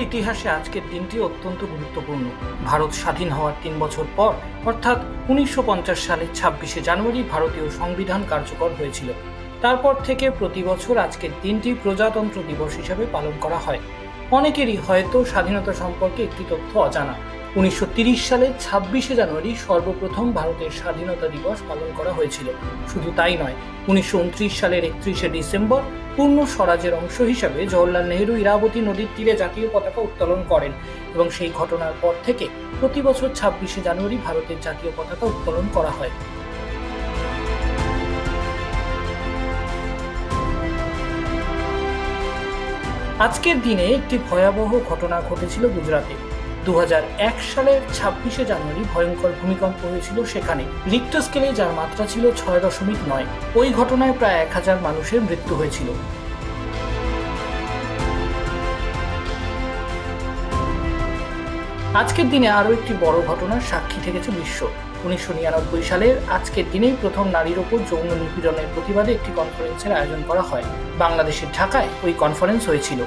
ইতিহাসে আজকের দিনটি অত্যন্ত গুরুত্বপূর্ণ। ভারত স্বাধীন হওয়ার তিন বছর পর, অর্থাৎ উনিশশো সালের ছাব্বিশে জানুয়ারি ভারতীয় সংবিধান কার্যকর হয়েছিল। তারপর থেকে প্রতি বছর আজকের দিনটি প্রজাতন্ত্র দিবস হিসেবে পালন করা হয়। অনেকেরই হয়তো স্বাধীনতা সম্পর্কে একটি তথ্য অজানা। উনিশশো সালের ছাব্বিশে জানুয়ারি সর্বপ্রথম ভারতের স্বাধীনতা দিবস পালন করা হয়েছিল। শুধু তাই নয়, উনিশশো সালের একত্রিশে ডিসেম্বর পূর্ণ স্বরাজের অংশ হিসাবে জওহরলাল নেহরু ইরাবতী নদীর তীরে জাতীয় পতাকা উত্তোলন করেন এবং সেই ঘটনার পর থেকে প্রতি বছর ছাব্বিশে জানুয়ারি ভারতের জাতীয় পতাকা উত্তোলন করা হয়। আজকের দিনে একটি ভয়াবহ ঘটনা ঘটেছিল গুজরাটে। দু হাজার এক সালের ছাব্বিশে জানুয়ারি ভয়ঙ্কর ভূমিকম্প হয়েছিল সেখানে। রিক্টার স্কেলে যার মাত্রা ছিল ছয় দশমিক নয়। ওই ঘটনায় প্রায় এক হাজার মানুষের মৃত্যু হয়েছিল। আজকের দিনে আরও একটি বড় ঘটনার সাক্ষী থেকেছে বিশ্ব। উনিশশো নিরানব্বই সালের আজকের দিনেই প্রথম নারীর ওপর যৌন নিপীড়নের প্রতিবাদে একটি কনফারেন্সের আয়োজন করা হয়। বাংলাদেশের ঢাকায় ওই কনফারেন্স হয়েছিল।